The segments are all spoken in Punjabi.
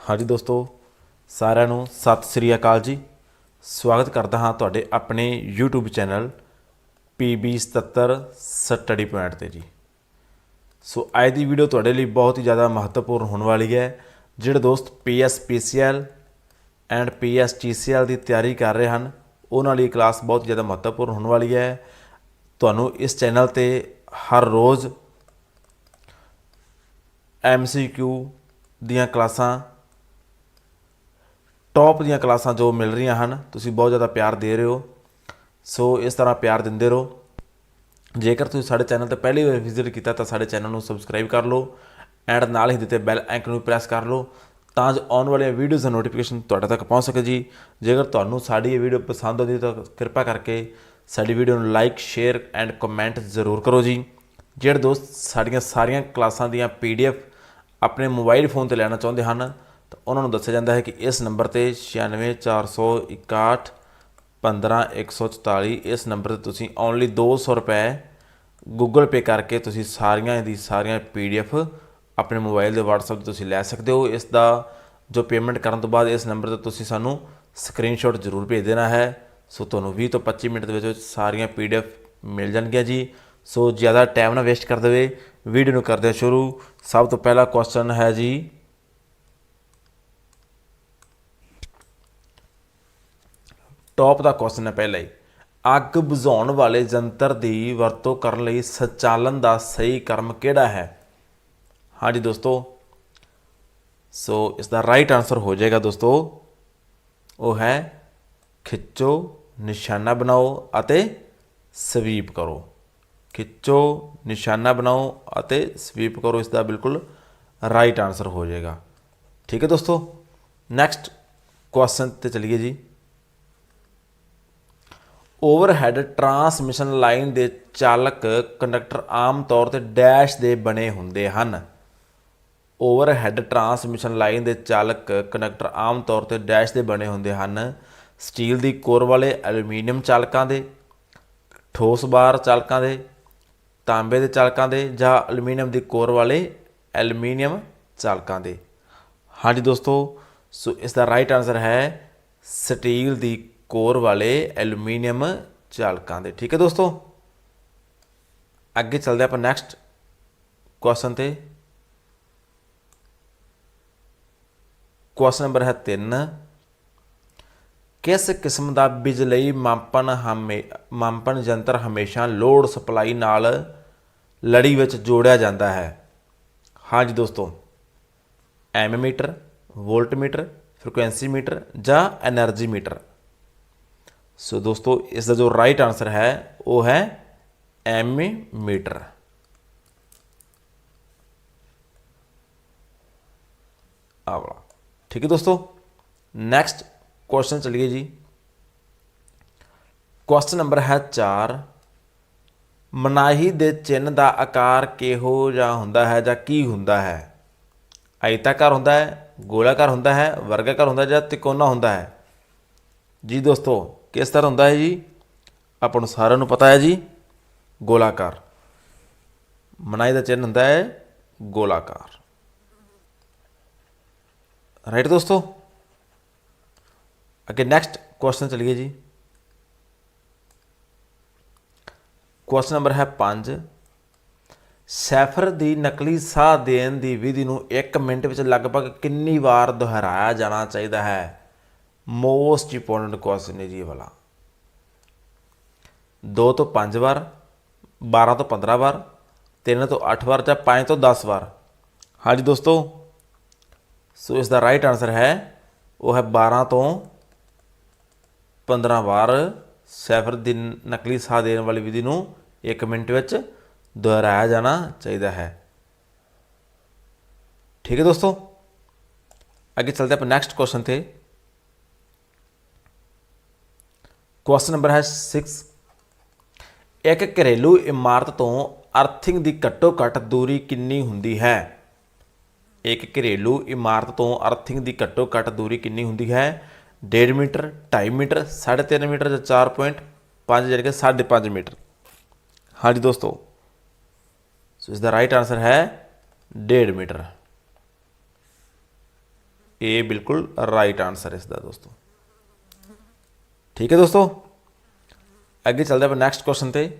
ਹਾਂਜੀ ਦੋਸਤੋ, ਸਾਰਿਆਂ ਨੂੰ ਸਤਿ ਸ੍ਰੀ ਅਕਾਲ ਜੀ। ਸਵਾਗਤ ਕਰਦਾ ਹਾਂ ਤੁਹਾਡੇ ਆਪਣੇ YouTube channel PB77 study point ਤੇ ਜੀ। ਸੋ ਅੱਜ ਦੀ ਵੀਡੀਓ ਤੁਹਾਡੇ ਲਈ ਬਹੁਤ ਹੀ ਜ਼ਿਆਦਾ ਮਹੱਤਵਪੂਰਨ ਹੋਣ ਵਾਲੀ ਹੈ, ਜਿਹੜੇ ਦੋਸਤ PSPCL ਐਂਡ PSGCL ਦੀ ਤਿਆਰੀ ਕਰ ਰਹੇ ਹਨ, ਉਹਨਾਂ ਲਈ ਕਲਾਸ ਬਹੁਤ ਜ਼ਿਆਦਾ ਮਹੱਤਵਪੂਰਨ ਹੋਣ ਵਾਲੀ ਹੈ। ਤੁਹਾਨੂੰ ਇਸ ਚੈਨਲ ਤੇ ਹਰ ਰੋਜ਼ MCQ ਦੀਆਂ ਕਲਾਸਾਂ ਟੌਪ ਦੀਆਂ ਕਲਾਸਾਂ ਜੋ ਮਿਲ ਰਹੀਆਂ ਹਨ, ਤੁਸੀਂ ਬਹੁਤ ਜ਼ਿਆਦਾ ਪਿਆਰ ਦੇ ਰਹੇ ਹੋ। ਸੋ ਇਸ ਤਰ੍ਹਾਂ ਪਿਆਰ ਦਿੰਦੇ ਰਹੋ। ਜੇਕਰ ਤੁਸੀਂ ਸਾਡੇ ਚੈਨਲ ਤੇ ਪਹਿਲੀ ਵਾਰ ਵਿਜ਼ਿਟ ਕੀਤਾ, ਤਾਂ ਸਾਡੇ ਚੈਨਲ ਨੂੰ ਸਬਸਕ੍ਰਾਈਬ ਕਰ ਲਓ ਐਂਡ ਨਾਲ ਹੀ ਦਿੱਤੇ ਬੈਲ ਆਈਕਨ ਨੂੰ ਪ੍ਰੈਸ ਕਰ ਲਓ, ਤਾਂ ਜੋ ਆਉਣ ਵਾਲੀਆਂ ਵੀਡੀਓਜ਼ ਦਾ ਨੋਟੀਫਿਕੇਸ਼ਨ ਤੁਹਾਡੇ ਤੱਕ ਪਹੁੰਚ ਸਕੇ ਜੀ। ਜੇਕਰ ਤੁਹਾਨੂੰ ਸਾਡੀ ਇਹ ਵੀਡੀਓ ਪਸੰਦ ਆਉਂਦੀ, ਤਾਂ ਕਿਰਪਾ ਕਰਕੇ ਸਾਡੀ ਵੀਡੀਓ ਨੂੰ ਲਾਈਕ ਸ਼ੇਅਰ ਐਂਡ ਕਮੈਂਟ ਜ਼ਰੂਰ ਕਰੋ ਜੀ। ਜਿਹੜੇ ਦੋਸਤ ਸਾਡੀਆਂ ਸਾਰੀਆਂ ਕਲਾਸਾਂ ਦੀਆਂ ਪੀਡੀਐਫ ਆਪਣੇ ਮੋਬਾਈਲ ਫੋਨ ਤੇ ਲੈਣਾ ਚਾਹੁੰਦੇ ਹਨ ਤਾਂ ਉਹਨਾਂ ਨੂੰ ਦੱਸਿਆ ਜਾਂਦਾ ਹੈ ਕਿ ਇਸ ਨੰਬਰ ਤੇ 96461 15144 ਇਸ ਨੰਬਰ ਤੇ ਤੁਸੀਂ ਓਨਲੀ 200 ਰੁਪਏ ਗੂਗਲ ਪੇ ਕਰਕੇ ਤੁਸੀਂ ਸਾਰੀਆਂ ਦੀ ਸਾਰੀਆਂ ਪੀਡੀਐਫ ਆਪਣੇ ਮੋਬਾਈਲ ਦੇ WhatsApp ਤੇ ਤੁਸੀਂ ਲੈ ਸਕਦੇ ਹੋ। ਇਸ ਦਾ ਜੋ ਪੇਮੈਂਟ ਕਰਨ ਤੋਂ ਬਾਅਦ ਇਸ ਨੰਬਰ ਤੇ ਤੁਸੀਂ ਸਾਨੂੰ ਸਕਰੀਨਸ਼ਾਟ ਜ਼ਰੂਰ ਭੇਜ ਦੇਣਾ ਹੈ। ਸੋ ਤੁਹਾਨੂੰ 20 ਤੋਂ 25 ਮਿੰਟ ਦੇ ਵਿੱਚ ਵਿੱਚ ਸਾਰੀਆਂ ਪੀਡੀਐਫ ਮਿਲ ਜਾਣਗੀਆਂ ਜੀ। ਸੋ ਜ਼ਿਆਦਾ ਟਾਈਮ ਨਾ ਵੇਸਟ ਕਰ ਦੇਵੇ। ਵੀਡੀਓ ਨੂੰ ਕਰਦੇ ਸ਼ੁਰੂ। ਸਭ ਤੋਂ ਪਹਿਲਾ ਕੁਐਸਚਨ ਹੈ ਜੀ ਟੌਪ ਦਾ ਕੁਐਸਚਨ ਹੈ ਪਹਿਲਾ ਹੀ। ਅੱਗ ਬੁਝਾਉਣ ਵਾਲੇ ਜੰਤਰ ਦੀ ਵਰਤੋਂ ਕਰਨ ਲਈ ਸੰਚਾਲਨ ਦਾ ਸਹੀ ਕਰਮ ਕਿਹੜਾ ਹੈ? ਹਾਂਜੀ ਦੋਸਤੋ, ਸੋ ਇਸ ਦਾ ਰਾਈਟ ਆਨਸਰ ਹੋ ਜਾਏਗਾ ਦੋਸਤੋ, ਉਹ ਹੈ ਖਿੱਚੋ, ਨਿਸ਼ਾਨਾ ਬਣਾਓ ਅਤੇ ਸਵੀਪ ਕਰੋ। ਖਿੱਚੋ, ਨਿਸ਼ਾਨਾ ਬਣਾਓ ਅਤੇ ਸਵੀਪ ਕਰੋ, ਇਸ ਦਾ ਬਿਲਕੁਲ ਰਾਈਟ ਆਨਸਰ ਹੋ ਜਾਏਗਾ। ਠੀਕ ਹੈ ਦੋਸਤੋ ਨੈਕਸਟ ਕੁਐਸਚਨ ਤੇ ਚਲਿਏ ਜੀ। ਓਵਰਹੈਡ ਟਰਾਂਸਮਿਸ਼ਨ ਲਾਈਨ ਦੇ ਚਾਲਕ ਕੰਡਕਟਰ ਆਮ ਤੌਰ ਤੇ ਡੈਸ਼ ਦੇ ਬਣੇ ਹੁੰਦੇ ਹਨ। ਓਵਰਹੈਡ ਟਰਾਂਸਮਿਸ਼ਨ ਲਾਈਨ ਦੇ ਚਾਲਕ ਕੰਡਕਟਰ ਆਮ ਤੌਰ ਤੇ ਡੈਸ਼ ਦੇ ਬਣੇ ਹੁੰਦੇ ਹਨ। ਸਟੀਲ ਦੀ ਕੋਰ ਵਾਲੇ ਐਲੂਮੀਨੀਅਮ ਚਾਲਕਾਂ ਦੇ, ਠੋਸ ਬਾਰ ਚਾਲਕਾਂ ਦੇ, ਤਾਂਬੇ ਦੇ ਚਾਲਕਾਂ ਦੇ ਜਾਂ ਐਲੂਮੀਨੀਅਮ ਦੀ ਕੋਰ ਵਾਲੇ ਐਲੂਮੀਨੀਅਮ ਚਾਲਕਾਂ ਦੇ। ਹਾਂਜੀ ਦੋਸਤੋ, ਸੋ ਇਸ ਦਾ ਰਾਈਟ ਆਨਸਰ ਹੈ ਸਟੀਲ ਦੀ ਕੋਰ ਵਾਲੇ ਐਲੂਮੀਨੀਅਮ ਚਾਲਕਾਂ ਦੇ। ਠੀਕ ਹੈ ਦੋਸਤੋ? ਅੱਗੇ ਚੱਲਦੇ ਆਪਾਂ ਨੈਕਸਟ ਕੁਐਸਚਨ ਤੇ। ਕੁਐਸਚਨ ਨੰਬਰ ਹੈ 3 ਕਿਸ ਕਿਸਮ ਦਾ ਬਿਜਲਈ ਮਾਪਨ ਹਮੇ ਮਾਪਨ ਯੰਤਰ ਹਮੇਸ਼ਾ ਲੋਡ ਸਪਲਾਈ ਨਾਲ ਲੜੀ ਵਿੱਚ ਜੋੜਿਆ ਜਾਂਦਾ ਹੈ? ਹਾਂਜੀ ਦੋਸਤੋ। ਐਮੀਟਰ ਵੋਲਟਮੀਟਰ, ਫ੍ਰੀਕੁਐਂਸੀ ਮੀਟਰ ਜਾਂ એનર્ਜੀ ਮੀਟਰ। ਸੋ ਦੋਸਤੋ ਇਸ ਦਾ ਜੋ ਰਾਈਟ ਆਨਸਰ ਹੈ ਉਹ ਹੈ ਐਮੀਮੀਟਰ ਆਵਲਾ ਠੀਕ ਹੈ ਦੋਸਤੋ ਨੈਕਸਟ ਕੁਐਸਚਨ ਚਲਿਏ ਜੀ ਕੁਐਸਚਨ ਨੰਬਰ ਹੈ 4 ਮਨਾਹੀ ਦੇ ਚਿੰਨ ਦਾ ਆਕਾਰ ਕਿਹੋ ਜਿਹਾ ਹੁੰਦਾ ਹੈ ਜਾਂ ਕੀ ਹੁੰਦਾ ਹੈ ਆਇਤਾਕਾਰ ਹੁੰਦਾ ਹੈ ਗੋਲਾਕਾਰ ਹੁੰਦਾ ਹੈ ਵਰਗਾਕਾਰ ਹੁੰਦਾ ਹੈ ਜਾਂ ਤਿਕੋਣਾ ਹੁੰਦਾ ਹੈ ਜੀ ਦੋਸਤੋ ਕਿਸ ਤਰ੍ਹਾਂ ਹੁੰਦਾ ਹੈ ਜੀ? ਆਪਾਂ ਨੂੰ ਸਾਰਿਆਂ ਨੂੰ ਪਤਾ ਹੈ ਜੀ, ਗੋਲਾਕਾਰ। ਮਨਾਹੀ ਦਾ ਚਿੰਨ ਹੁੰਦਾ ਹੈ ਗੋਲਾਕਾਰ। ਰਾਈਟ ਦੋਸਤੋ? ਅੱਗੇ ਨੈਕਸਟ ਕੁਐਸਚਨ ਚਲੀਏ ਜੀ। ਕੁਐਸਚਨ ਨੰਬਰ ਹੈ 5 ਸੈਫਰ ਦੀ ਨਕਲੀ ਸਾਹ ਦੇਣ ਦੀ ਵਿਧੀ ਨੂੰ 1 ਮਿੰਟ ਵਿੱਚ ਲਗਭਗ ਕਿੰਨੀ ਵਾਰ ਦੁਹਰਾਇਆ ਜਾਣਾ ਚਾਹੀਦਾ ਹੈ? ਮੋਸਟ ਇੰਪੋਰਟੈਂਟ ਕੁਐਸਚਨ ਹੈ ਜੀ ਇਹ ਵਾਲਾ। 2 ਤੋਂ 5 ਵਾਰ 12 ਤੋਂ 15 ਵਾਰ 3 ਤੋਂ 8 ਵਾਰ ਜਾਂ 5 ਤੋਂ 10 ਵਾਰ। ਹਾਂਜੀ ਦੋਸਤੋ, ਸੋ ਇਸ ਦਾ ਰਾਈਟ ਆਨਸਰ ਹੈ, ਉਹ ਹੈ 12 ਤੋਂ 15 ਵਾਰ ਸੈਫਰ ਦੀ ਨਕਲੀ ਸਾਹ ਦੇਣ ਵਾਲੀ ਵਿਧੀ ਨੂੰ 1 ਮਿੰਟ ਵਿੱਚ ਦੁਹਰਾਇਆ ਜਾਣਾ ਚਾਹੀਦਾ ਹੈ। ਠੀਕ ਹੈ ਦੋਸਤੋ? ਅੱਗੇ ਚਲਦੇ ਆਪਾਂ ਨੈਕਸਟ ਕੁਐਸਚਨ ਤੇ। ਕੁਐਸਚਨ ਨੰਬਰ ਹੈ 6 ਇੱਕ ਘਰੇਲੂ ਇਮਾਰਤ ਤੋਂ ਅਰਥਿੰਗ ਦੀ ਘੱਟੋ ਘੱਟ ਦੂਰੀ ਕਿੰਨੀ ਹੁੰਦੀ ਹੈ ਇੱਕ ਘਰੇਲੂ ਇਮਾਰਤ ਤੋਂ ਅਰਥਿੰਗ ਦੀ ਘੱਟੋ ਘੱਟ ਦੂਰੀ ਕਿੰਨੀ ਹੁੰਦੀ ਹੈ 1.5 ਮੀਟਰ 2.5 ਮੀਟਰ 3.5 ਮੀਟਰ ਜਾਂ 4.5 ਜਾਨੀ ਕਿ 5.5 ਮੀਟਰ ਹਾਂਜੀ ਦੋਸਤੋ ਸੋ ਇਸ ਦਾ ਰਾਈਟ ਆਨਸਰ ਹੈ 1.5 ਮੀਟਰ ਇਹ ਬਿਲਕੁਲ ਰਾਈਟ ਆਨਸਰ ਇਸ ਦਾ ਦੋਸਤੋ ਠੀਕ ਹੈ ਦੋਸਤੋ? ਅੱਗੇ ਚੱਲਦੇ ਆਪਾਂ ਨੈਕਸਟ ਕੁਐਸਚਨ ਤੇ।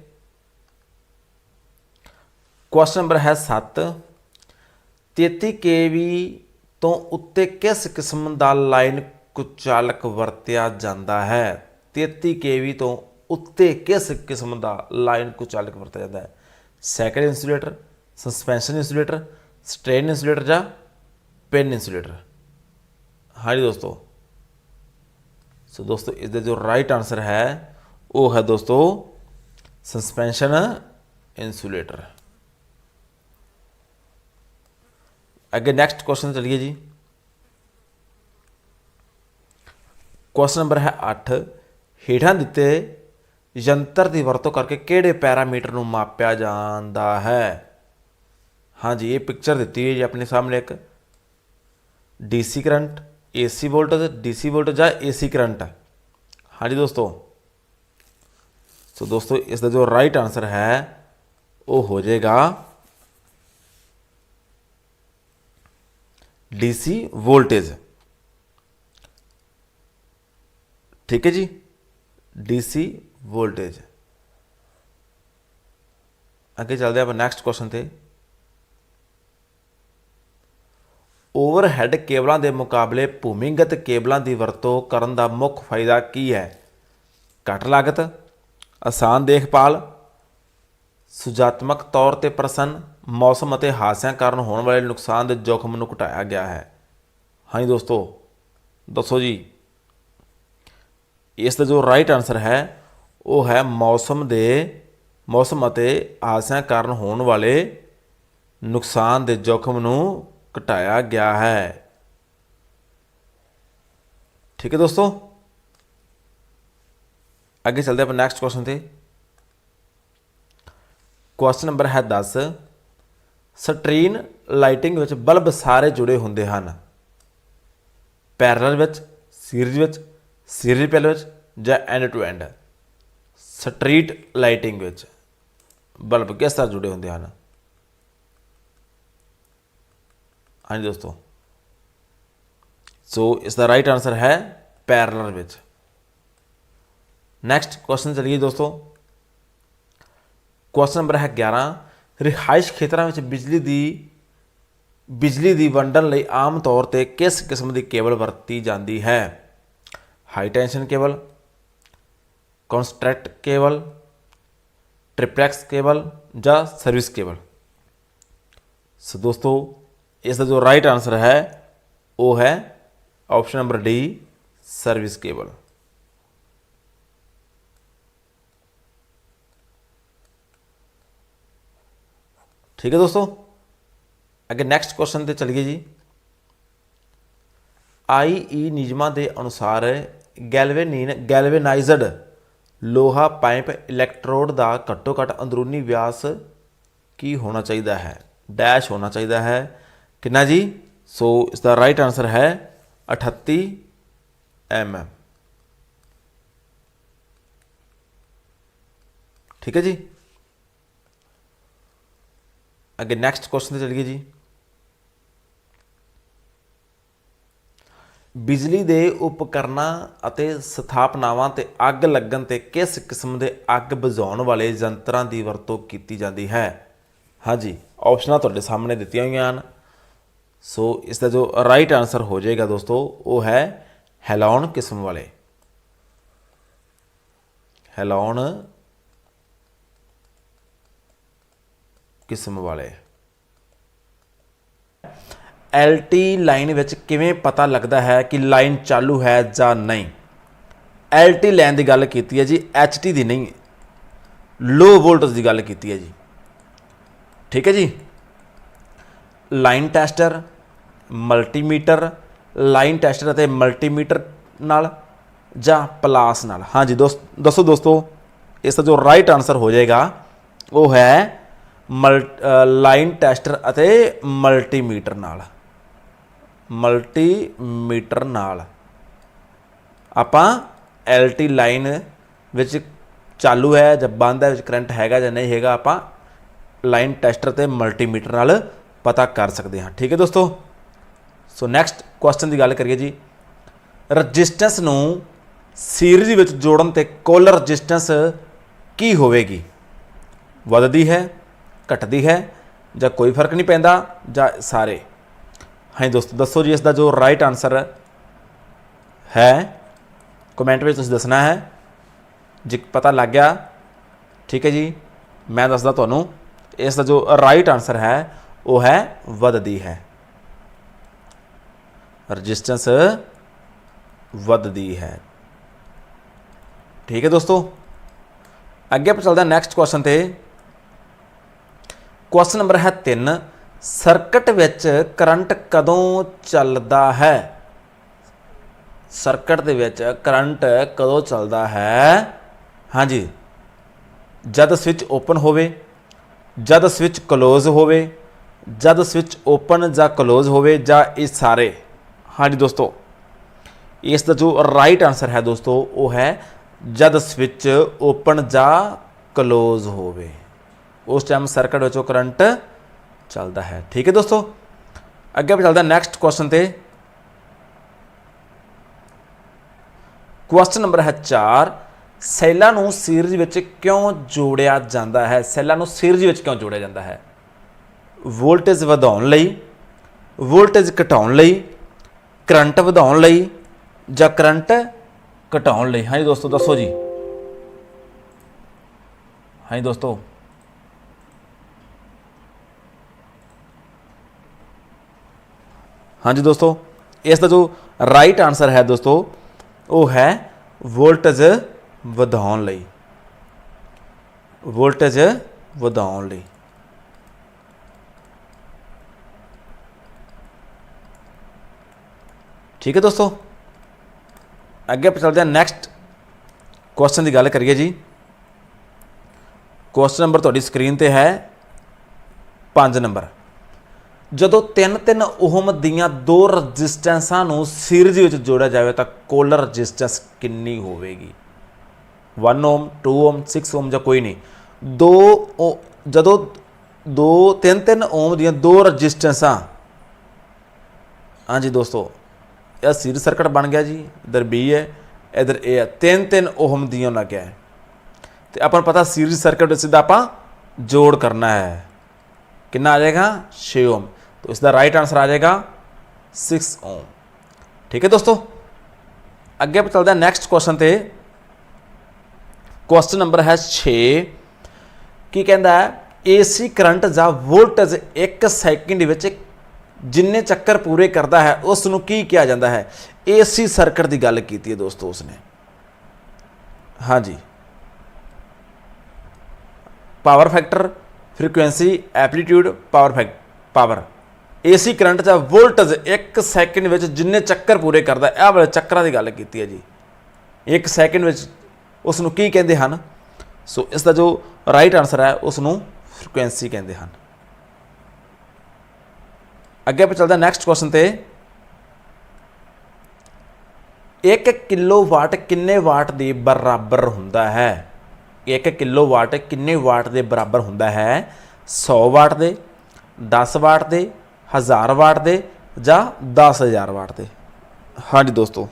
ਕੁਐਸਚਨ ਨੰਬਰ ਹੈ 7 33 ਕੇਵੀ ਤੋਂ ਉੱਤੇ ਕਿਸ ਕਿਸਮ ਦਾ ਲਾਈਨ ਕੁਚਾਲਕ ਵਰਤਿਆ ਜਾਂਦਾ ਹੈ? 33 ਕੇਵੀ ਤੋਂ ਉੱਤੇ ਕਿਸ ਕਿਸਮ ਦਾ ਲਾਈਨ ਕੁਚਾਲਕ ਵਰਤਿਆ ਜਾਂਦਾ ਹੈ? Second insulator suspension insulator strain insulator ਜਾਂ ਪਿਨ ਇਨਸੂਲੇਟਰ ਹਾਂਜੀ ਦੋਸਤੋ। ਸੋ ਦੋਸਤੋ ਇਸ ਦਾ ਜੋ ਰਾਈਟ ਆਨਸਰ ਹੈ, ਉਹ ਹੈ ਦੋਸਤੋ ਸਸਪੈਂਸ਼ਨ ਇਨਸੂਲੇਟਰ ਅੱਗੇ ਨੈਕਸਟ ਕੁਐਸਚਨ ਚਲਿਏ ਜੀ। ਕੁਐਸਚਨ ਨੰਬਰ ਹੈ 8 ਹੇਠਾਂ ਦਿੱਤੇ ਯੰਤਰ ਦੀ ਵਰਤੋਂ ਕਰਕੇ ਕਿਹੜੇ ਪੈਰਾਮੀਟਰ ਨੂੰ ਮਾਪਿਆ ਜਾਂਦਾ ਹੈ? ਹਾਂਜੀ ਇਹ ਪਿਕਚਰ ਦਿੱਤੀ ਹੈ ਜੀ ਆਪਣੇ ਸਾਹਮਣੇ ਇੱਕ। DC current AC voltage DC voltage ਜਾਂ ਏਸੀ ਕਰੰਟ ਹਾਂਜੀ ਦੋਸਤੋ ਸੋ ਦੋਸਤੋ ਇਸ ਦਾ ਜੋ ਰਾਈਟ ਆਨਸਰ ਹੈ ਉਹ ਹੋ ਜਾਏਗਾ ਡੀਸੀ ਵੋਲਟੇਜ ਠੀਕ ਹੈ ਜੀ ਡੀਸੀ ਵੋਲਟੇਜ ਅੱਗੇ ਚੱਲਦੇ ਆਪਾਂ ਨੈਕਸਟ ਕੁਐਸਚਨ ਤੇ ਓਵਰਹੈੱਡ ਕੇਬਲਾਂ ਦੇ ਮੁਕਾਬਲੇ ਭੂਮੀਗਤ ਕੇਬਲਾਂ ਦੀ ਵਰਤੋਂ ਕਰਨ ਦਾ ਮੁੱਖ ਫਾਇਦਾ ਕੀ ਹੈ? ਘੱਟ ਲਾਗਤ, ਆਸਾਨ ਦੇਖਭਾਲ, ਸੁਜਾਤਮਕ ਤੌਰ ਤੇ ਪ੍ਰਸੰਨ, ਮੌਸਮ ਅਤੇ ਹਾਦਸਿਆਂ ਕਾਰਨ ਹੋਣ ਵਾਲੇ ਨੁਕਸਾਨ ਦੇ ਜੋਖਮ ਨੂੰ ਘਟਾਇਆ ਗਿਆ ਹੈ। ਹਾਂਜੀ ਦੋਸਤੋ, ਦੱਸੋ ਜੀ। ਇਸ ਦਾ ਜੋ ਰਾਈਟ ਆਨਸਰ ਹੈ, ਉਹ ਹੈ ਮੌਸਮ ਦੇ, ਮੌਸਮ ਅਤੇ ਹਾਦਸਿਆਂ ਕਾਰਨ ਹੋਣ ਵਾਲੇ ਨੁਕਸਾਨ ਦੇ ਜੋਖਮ ਨੂੰ ਘਟਾਇਆ ਗਿਆ ਹੈ। ਠੀਕ ਹੈ ਦੋਸਤੋ? ਅੱਗੇ ਚੱਲਦੇ ਆਪਾਂ ਨੈਕਸਟ ਕੁਐਸਚਨ ਤੇ। ਕੁਐਸਚਨ ਨੰਬਰ ਹੈ 10 ਸਟ੍ਰੀਨ ਲਾਈਟਿੰਗ ਵਿੱਚ ਬਲਬ ਸਾਰੇ ਜੁੜੇ ਹੁੰਦੇ ਹਨ। ਪੈਰਲਲ ਵਿੱਚ ਸੀਰੀਜ਼ ਵਿੱਚ ਸੀਰੀਜ਼ ਪੈਰਲਲ ਵਿੱਚ ਜਾਂ end to end street lighting ਵਿੱਚ ਬਲਬ ਕਿਸ ਤਰ੍ਹਾਂ ਜੁੜੇ ਹੁੰਦੇ ਹਨ? ਹਾਂਜੀ ਦੋਸਤੋ ਸੋ ਇਸ ਦਾ ਰਾਈਟ ਆਨਸਰ ਹੈ ਪੈਰਲਲ ਵਿੱਚ ਨੈਕਸਟ ਕੁਐਸਚਨ ਚਲੀਏ ਦੋਸਤੋ ਕੁਐਸਚਨ ਨੰਬਰ ਹੈ 11 ਰਿਹਾਇਸ਼ ਖੇਤਰਾਂ ਵਿੱਚ ਬਿਜਲੀ ਦੀ ਬਿਜਲੀ ਦੀ ਵੰਡਣ ਲਈ ਆਮ ਤੌਰ ਤੇ ਕਿਸ ਕਿਸਮ ਦੀ ਕੇਬਲ ਵਰਤੀ ਜਾਂਦੀ ਹੈ high tension cable construct cable triplex cable ਜਾਂ ਸਰਵਿਸ ਕੇਬਲ ਸੋ ਦੋਸਤੋ ਇਸ ਦਾ ਜੋ ਰਾਈਟ ਆਨਸਰ ਹੈ, ਉਹ ਹੈ option number D service cable ਠੀਕ ਹੈ ਦੋਸਤੋ? ਅੱਗੇ ਨੈਕਸਟ ਕੁਐਸਚਨ ਤੇ ਚਲੀਏ ਜੀ। ਆਈਈ ਨਿਯਮਾਂ ਦੇ ਅਨੁਸਾਰ ਗੈਲਵੇਨਿਨ ਗੈਲਵੇਨਾਈਜ਼ਡ ਲੋਹਾ ਪਾਈਪ ਇਲੈਕਟ੍ਰੋਡ ਦਾ ਘੱਟੋ ਘੱਟ ਅੰਦਰੂਨੀ ਵਿਆਸ ਕੀ ਹੋਣਾ ਚਾਹੀਦਾ ਹੈ? ਡੈਸ਼ ਹੋਣਾ ਚਾਹੀਦਾ ਹੈ। ਕਿੰਨਾ ਜੀ? ਸੋ ਇਸ ਦਾ ਰਾਈਟ ਆਨਸਰ ਹੈ 38 mm ਠੀਕ ਹੈ ਜੀ? ਅੱਗੇ ਨੈਕਸਟ ਕੁਐਸਚਨ ਤੇ ਚਲੀਏ ਜੀ। ਬਿਜਲੀ ਦੇ ਉਪਕਰਨਾਂ ਅਤੇ ਸਥਾਪਨਾਵਾਂ ਤੇ ਅੱਗ ਲੱਗਣ ਤੇ ਕਿਸ ਕਿਸਮ ਦੇ ਅੱਗ ਬੁਝਾਉਣ ਵਾਲੇ ਯੰਤਰਾਂ ਦੀ ਵਰਤੋਂ ਕੀਤੀ ਜਾਂਦੀ ਹੈ? ਹਾਂਜੀ ਆਪਸ਼ਨਾਂ ਤੁਹਾਡੇ ਸਾਹਮਣੇ ਦਿੱਤੀਆਂ ਹੋਈਆਂ ਹਨ। ਸੋ ਇਸ ਦਾ ਜੋ ਰਾਈਟ ਆਨਸਰ ਹੋ ਜਾਏਗਾ ਦੋਸਤੋ, ਉਹ ਹੈ ਹੈਲੋਨ ਕਿਸਮ ਵਾਲੇ। ਹੈਲੋਨ ਕਿਸਮ ਵਾਲੇ। ਐਲਟੀ ਲਾਈਨ ਵਿੱਚ ਕਿਵੇਂ ਪਤਾ ਲੱਗਦਾ ਹੈ ਕਿ ਲਾਈਨ ਚਾਲੂ ਹੈ ਜਾਂ ਨਹੀਂ? ਐਲਟੀ ਲਾਈਨ ਦੀ ਗੱਲ ਕੀਤੀ ਹੈ ਜੀ ਐਚਟੀ ਦੀ ਨਹੀਂ। ਲੋ ਵੋਲਟੇਜ ਦੀ ਗੱਲ ਕੀਤੀ ਹੈ ਜੀ। ਠੀਕ ਹੈ ਜੀ? Line tester, multimeter, line tester ਅਤੇ ਮਲਟੀਮੀਟਰ ਨਾਲ ਜਾਂ ਪਲਾਸ ਨਾਲ। ਹਾਂਜੀ ਦੋਸਤ, ਦੱਸੋ ਦੋਸਤੋ, ਇਸ ਦਾ ਜੋ ਰਾਈਟ ਆਨਸਰ ਹੋ ਜਾਏਗਾ, ਉਹ ਹੈ ਮਲ ਲਾਈਨ ਟੈਸਟਰ ਅਤੇ ਮਲਟੀਮੀਟਰ ਨਾਲ। ਮਲਟੀਮੀਟਰ ਨਾਲ। ਆਪਾਂ ਐਲਟੀ ਲਾਈਨ ਵਿੱਚ ਚਾਲੂ ਹੈ ਜਾਂ ਬੰਦ ਹੈ, ਵਿੱਚ ਕਰੰਟ ਹੈਗਾ ਜਾਂ ਨਹੀਂ ਹੈਗਾ, ਆਪਾਂ ਲਾਈਨ ਟੈਸਟਰ ਤੇ ਮਲਟੀਮੀਟਰ ਨਾਲ ਪਤਾ ਕਰ ਸਕਦੇ ਹਾਂ। ਠੀਕ ਹੈ ਦੋਸਤੋ? ਸੋ ਨੈਕਸਟ ਕੁਐਸਚਨ ਦੀ ਗੱਲ ਕਰੀਏ ਜੀ। ਰੈਜ਼ਿਸਟੈਂਸ ਨੂੰ ਸੀਰੀਜ਼ ਵਿੱਚ ਜੋੜਨ ਤੇ ਕੁੱਲ ਰੈਜ਼ਿਸਟੈਂਸ ਕੀ ਹੋਵੇਗੀ? ਵੱਧਦੀ ਹੈ, ਘਟਦੀ ਹੈ ਜਾਂ ਕੋਈ ਫ਼ਰਕ ਨਹੀਂ ਪੈਂਦਾ ਜਾਂ ਸਾਰੇ? ਹਾਂਜੀ ਦੋਸਤੋ, ਦੱਸੋ ਜੀ ਇਸ ਦਾ ਜੋ ਰਾਈਟ ਆਨਸਰ ਹੈ। ਕਮੈਂਟ ਵਿੱਚ ਤੁਸੀਂ ਦੱਸਣਾ ਹੈ। ਜੇ ਪਤਾ ਲੱਗ ਗਿਆ, ਠੀਕ ਹੈ ਜੀ, ਮੈਂ ਦੱਸਦਾ ਤੁਹਾਨੂੰ ਇਸ ਦਾ ਜੋ ਰਾਈਟ ਆਨਸਰ ਹੈ ਉਹ ਹੈ ਵੱਧਦੀ ਹੈ। ਰੈਜ਼ਿਸਟੈਂਸ ਵੱਧਦੀ ਹੈ। ਠੀਕ ਹੈ ਦੋਸਤੋ। ਅੱਗੇ ਆਪਾਂ ਚੱਲਦੇ ਹਾਂ ਨੈਕਸਟ ਕੁਐਸਚਨ ਤੇ। ਕੁਐਸਚਨ ਨੰਬਰ ਹੈ 3 ਸਰਕਟ ਵਿੱਚ ਕਰੰਟ ਕਦੋਂ ਚੱਲਦਾ ਹੈ? ਸਰਕਟ ਦੇ ਵਿੱਚ ਕਰੰਟ ਕਦੋਂ ਚੱਲਦਾ ਹੈ? ਹਾਂਜੀ। ਜਦ ਸਵਿਚ ਓਪਨ ਹੋਵੇ, ਜਦ ਸਵਿਚ ਕਲੋਜ਼ ਹੋਵੇ ਜਦ ਸਵਿਚ ਓਪਨ ਜਾਂ ਕਲੋਜ਼ ਹੋਵੇ ਜਾਂ ਇਹ ਸਾਰੇ। ਹਾਂਜੀ ਦੋਸਤੋ, ਇਸ ਦਾ ਜੋ ਰਾਈਟ ਆਨਸਰ ਹੈ ਦੋਸਤੋ, ਉਹ ਹੈ ਜਦ ਸਵਿਚ ਓਪਨ ਜਾਂ ਕਲੋਜ਼ ਹੋਵੇ। ਉਸ ਟਾਈਮ ਸਰਕਟ ਵਿੱਚੋਂ ਕਰੰਟ ਚੱਲਦਾ ਹੈ। ਠੀਕ ਹੈ ਦੋਸਤੋ? ਅੱਗੇ ਆਪਾਂ ਚੱਲਦਾ ਨੈਕਸਟ ਕੁਐਸਚਨ ਤੇ। ਕੁਐਸਚਨ ਨੰਬਰ ਹੈ 4 ਸੈੱਲਾਂ ਨੂੰ ਸੀਰੀਜ਼ ਵਿੱਚ ਕਿਉਂ ਜੋੜਿਆ ਜਾਂਦਾ ਹੈ? ਸੈੱਲਾਂ ਨੂੰ ਸੀਰੀਜ਼ ਵਿੱਚ ਕਿਉਂ ਜੋੜਿਆ ਜਾਂਦਾ ਹੈ? ਵੋਲਟੇਜ ਵਧਾਉਣ ਲਈ, ਵੋਲਟੇਜ ਘਟਾਉਣ ਲਈ, ਕਰੰਟ ਵਧਾਉਣ ਲਈ ਜਾਂ ਕਰੰਟ ਘਟਾਉਣ ਲਈ। ਹਾਂਜੀ ਦੋਸਤੋ, ਦੱਸੋ ਜੀ। ਹਾਂਜੀ ਦੋਸਤੋ। ਹਾਂਜੀ ਦੋਸਤੋ, ਇਸ ਦਾ ਜੋ ਰਾਈਟ ਆਨਸਰ ਹੈ ਦੋਸਤੋ, ਉਹ ਹੈ ਵੋਲਟੇਜ ਵਧਾਉਣ ਲਈ। ਵੋਲਟੇਜ ਵਧਾਉਣ ਲਈ। ਠੀਕ ਹੈ ਦੋਸਤੋ? ਅੱਗੇ ਆਪਾਂ ਚੱਲਦੇ ਹਾਂ ਨੈਕਸਟ ਕੁਐਸਚਨ ਦੀ ਗੱਲ ਕਰੀਏ ਜੀ। ਕੁਐਸਚਨ ਨੰਬਰ ਤੁਹਾਡੀ ਸਕਰੀਨ ਤੇ ਹੈ। 5 ਨੰਬਰ ਜਦੋਂ 3-3 ਓਹਮ ਦੀਆਂ ਦੋ ਰੈਜ਼ਿਸਟੈਂਸਾਂ ਨੂੰ ਸੀਰੀਜ਼ ਵਿੱਚ ਜੋੜਿਆ ਜਾਵੇ ਤਾਂ ਕੁੱਲ ਰੈਜ਼ਿਸਟੈਂਸ ਕਿੰਨੀ ਹੋਵੇਗੀ? 1 ਓਮ 2 ਓਮ 6 ਓਮ ਜਾਂ ਕੋਈ ਨਹੀਂ। ਦੋ ਓ- ਜਦੋਂ ਦੋ 3-3 ਓਮ ਦੀਆਂ ਦੋ ਰੈਜ਼ਿਸਟੈਂਸਾਂ। ਹਾਂਜੀ ਦੋਸਤੋ ਇਹ ਸੀਰੀਜ਼ ਸਰਕਟ ਬਣ ਗਿਆ ਜੀ ਇਧਰ B ਹੈ ਇਧਰ A ਹੈ 3-3 ਓਹਮ ਦੀਆਂ ਲੱਗਿਆ ਹੈ ਤੇ ਆਪਾਂ ਨੂੰ ਪਤਾ ਸੀਰੀਜ਼ ਸਰਕਟ ਵਿੱਚ ਸਿੱਧਾ ਆਪਾਂ ਜੋੜ ਕਰਨਾ ਹੈ ਕਿੰਨਾ ਆ ਜਾਏਗਾ 6 ਓਮ तो इसका राइट आंसर आ जाएगा 6 ओम ठीक है दोस्तों ਅੱਗੇ ਆਪਾਂ ਚੱਲਦੇ ਹਾਂ ਨੈਕਸਟ ਕੁਐਸਚਨ ਤੇ ਕੁਐਸਚਨ ਨੰਬਰ ਹੈ 6 ਕੀ ਕਹਿੰਦਾ ਹੈ ਏਸੀ ਕਰੰਟ ਜਾਂ ਵੋਲਟੇਜ 1 ਸੈਕਿੰਡ ਵਿੱਚ ਜਿੰਨੇ ਚੱਕਰ ਪੂਰੇ ਕਰਦਾ ਹੈ ਉਸ ਨੂੰ ਕੀ ਕਿਹਾ ਜਾਂਦਾ ਹੈ? ਏਸੀ ਸਰਕਟ ਦੀ ਗੱਲ ਕੀਤੀ ਹੈ ਦੋਸਤੋ ਉਸਨੇ। ਹਾਂਜੀ। Power factor frequency amplitude power fact power AC current ਦਾ ਵੋਲਟੇਜ 1 ਸੈਕਿੰਡ ਵਿੱਚ ਜਿੰਨੇ ਚੱਕਰ ਪੂਰੇ ਕਰਦਾ ਇਹ ਵਾਲੇ ਚੱਕਰਾਂ ਦੀ ਗੱਲ ਕੀਤੀ ਹੈ ਜੀ। 1 ਸੈਕਿੰਡ ਵਿੱਚ ਉਸ ਨੂੰ ਕੀ ਕਹਿੰਦੇ ਹਨ? ਸੋ ਇਸ ਦਾ ਜੋ ਰਾਈਟ ਆਨਸਰ ਹੈ ਉਸ ਨੂੰ ਫ੍ਰੀਕੁਐਂਸੀ ਕਹਿੰਦੇ ਹਨ। ਅੱਗੇ ਆਪਾਂ ਚੱਲਦੇ ਨੈਕਸਟ ਕੁਐਸਚਨ ਤੇ। 1 ਕਿਲੋਵਾਟ ਕਿੰਨੇ ਵਾਟ ਦੇ ਬਰਾਬਰ ਹੁੰਦਾ ਹੈ? 1 ਕਿਲੋਵਾਟ ਕਿੰਨੇ ਵਾਟ ਦੇ ਬਰਾਬਰ ਹੁੰਦਾ ਹੈ? 100 ਵਾਟ ਦੇ 10 ਵਾਟ ਦੇ 1000 ਵਾਟ ਦੇ ਜਾਂ 10000 ਵਾਟ ਦੇ? ਹਾਂਜੀ ਦੋਸਤੋ।